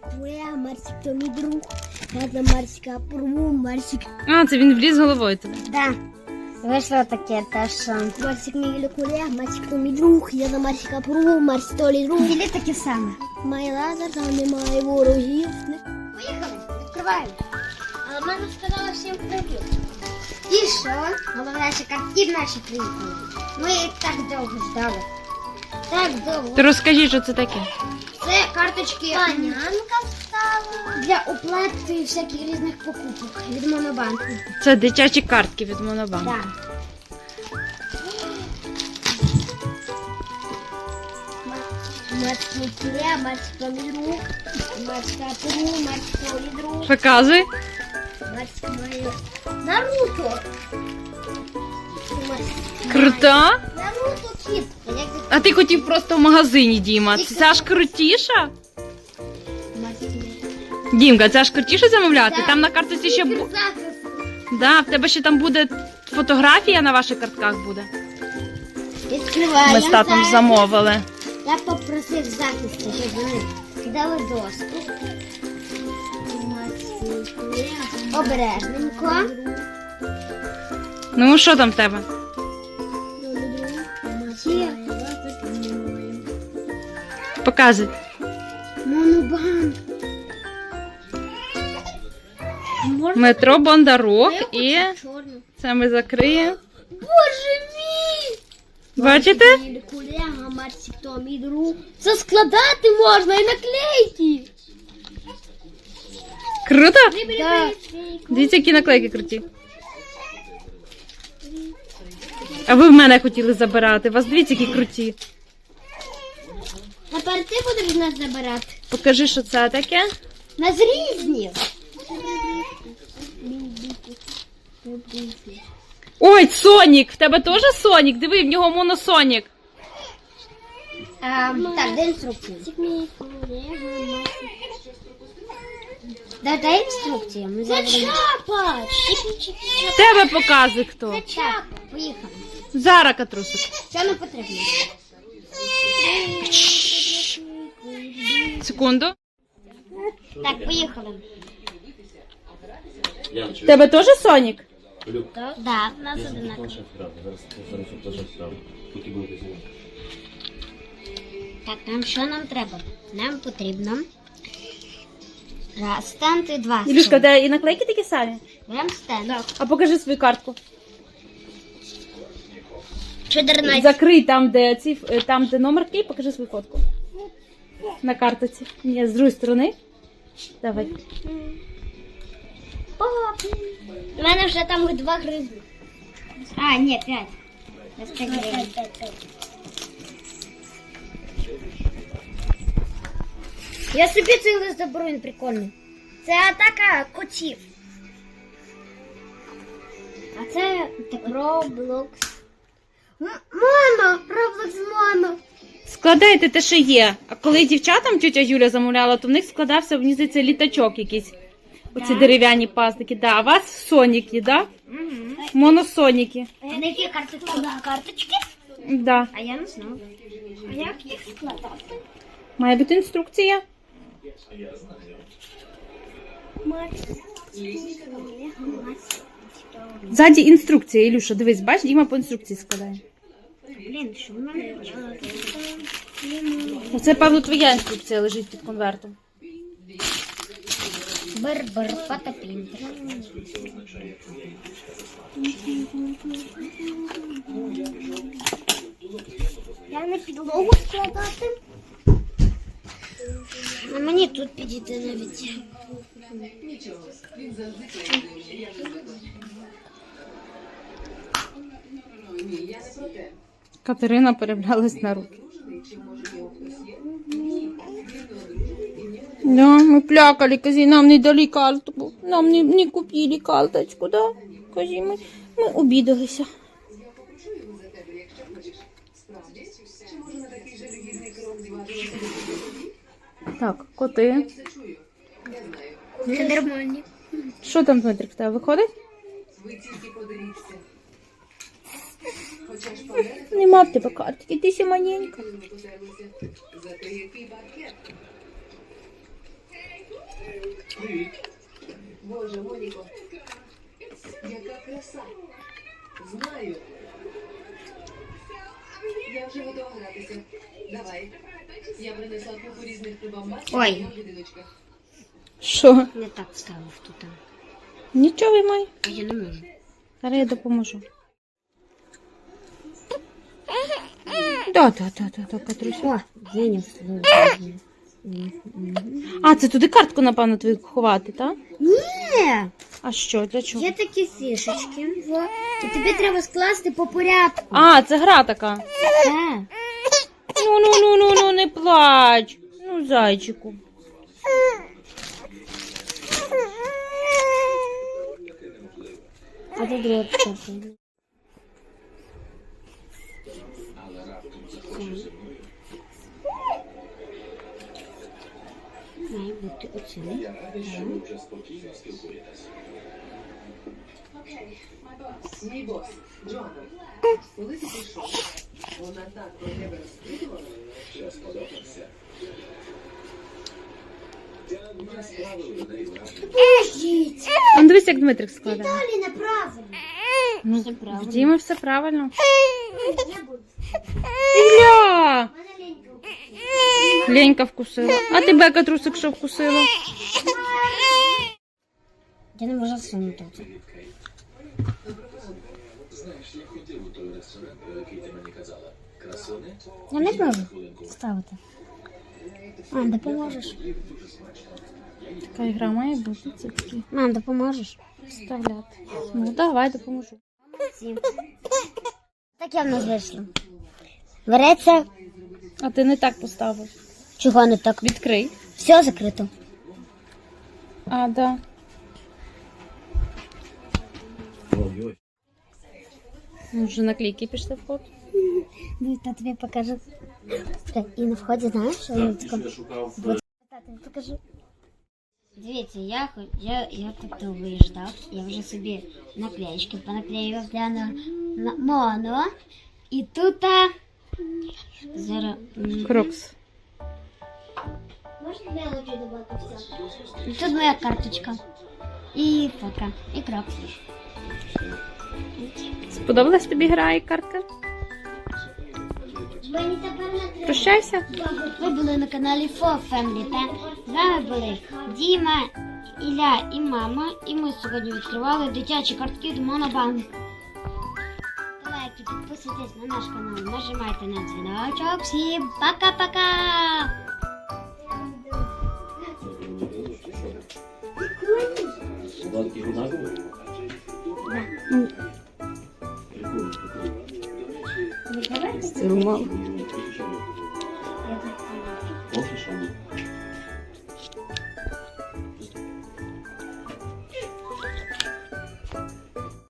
Куля, Марсик, то мій друг. Я Марсика порву, Марсик. А, це він вліз головою туди. Да. Вийшло таке те, що... Марсик мій куля, Марсик, то мій друг. Я за Марсика порву, Марсик, то лі друг. Ділі таке саме. Має лазер, там немає ворогів. Поїхали, відкриваємо. Але мама сказала всім привіт. І що? Головне, що картів наші приїхали. Ми їх так довго ждали. Так довго. Ти розкажи, що це таке. Це карточки Панянка встала для оплати всяких різних покупок від Монобанку. Це дитячі картки від Монобанку. Так. Мацька куря, мацька друг, мацька пру, мацька друг, Показуй. мацька моя. Наруто! Крута. А це А ти хотів просто в магазині, Діма. Це аж крутіша. Дімка, це аж крутіше замовляти. Там на карточці ще бу... Захист. Да, в тебе ще там буде фотографія на ваших картках буде. Ми з татом замовили. Я попросив захисту, щоб вони дали доступ. Обережненько. Ну, що там в тебе? Показуй. монобанк. Метро Бондарок і це ми закриємо. Боже мій! Бачите? Це складати можна і наклейки. Круто? Да. Дивіться, які наклейки круті. А ви в мене хотіли забирати. Вас дивіться, які круті. Тепер ти будеш нас забирати. Покажи, що це таке. Нас різні. Ой, Сонік! В тебе теж Сонік? Диви, в нього моносонік. А, так, де інструкція? Да, дай інструкцію. Ми Це чапа! Тебе показуй хто. Це чапа. Поїхали. Зараз катрусик. Що нам потрібно? Секунду. Так, поїхали. В тебе теж Сонік? Так, да, у нас одинаково. Так, нам що нам треба? Нам потрібно раз стенд і два Ілюшка, в тебе і наклейки такі самі? Берем стенд. А покажи свою картку. 14. Закрий там, де ці е, там, де номер кей, покажи свою фотку. На картоці. Ні, з другої сторони. Давай. У мене вже там два гривні. А, ні, п'ять. Я собі цей лист заберу, він прикольний. Це атака котів. А це Roblox. Моно! Roblox Моно! Складайте те, що є. А коли дівчатам тетя Юля замовляла, то в них складався, мені здається, літачок якийсь. Оці дерев'яні пазники. Да. А у вас соніки, да? Моносоніки. А на які карточки? Карточки? Да. А я не знаю. А як їх складати? Має бути інструкція. Ззаді інструкція, Ілюша, дивись, бач, Діма по інструкції складає. Блін, що в мене? Оце, певно, твоя інструкція лежить під конвертом. Бер-бер, патапінтер. Я на підлогу складати. А мені тут підійти навіть. Катерина переблялась на руки. Да, мы плакали, казі, нам не дали картку. Нам не, не купили карточку, да? Казі, ми, ми обідалися. Так, коти. Це нормально. Що там, Дмитрик, в тебе виходить? Нема в тебе картки, ти ще маленька. Боже, Моніко, яка краса. Знаю. Я вже готова гратися. Давай. Я принесла купу різних прибамбасів Ой. Що? Не так ставив тут. Нічого виймай. А я не можу. Зараз я допоможу. Да, да, да, да, да, Катруся. А, це туди картку, напевно, твою ховати, так? Ні, А що, для чого? є такі фішечки. Во. І тобі треба скласти по порядку. А, це гра така. Так. Ну, ну, ну, ну, ну, не плач. Ну, зайчику. А ти друга кстати. Має бути оце. Мій бос, Джоанна. Коли ти пішов? Вона так про тебе розпитувала. А дивись, як Дмитрик складає. Далі неправильно. Ну, Все правильно. в Діми все правильно. Ілля! Ленька. Вкусила. А тебе, Катрусик, що вкусила? Я не можу сунути це. Я не можу ставити. А, допоможеш? Така гра має бути. Мам, допоможеш? вставляти. Ну, давай допоможу. Так я в нас вийшло. Береться. А ти не так поставив. Чого не так? Відкрий. Все закрито. А, да. Ну, Вже наклейки пішли в ход. Ну, та тобі покажу. Так, І на вході, знаєш, що я тако... Шукав. Тобі покажу. Дивіться, я, я, я тут виїжджав, я вже собі наклеєчки понаклеїв для на, на моно. І тут а, зараз... Крокс. Можна мелочі додати все? І тут моя карточка. І фотка. І крапка. Сподобалась тобі гра і картка? Прощайся. Ви були на каналі For Family Time. З вами були Діма, Ілля і мама. І ми сьогодні відкривали дитячі картки до Монобанк. Лайки, підписуйтесь на наш канал, нажимайте на дзвіночок. Всім пока-пока! Була такий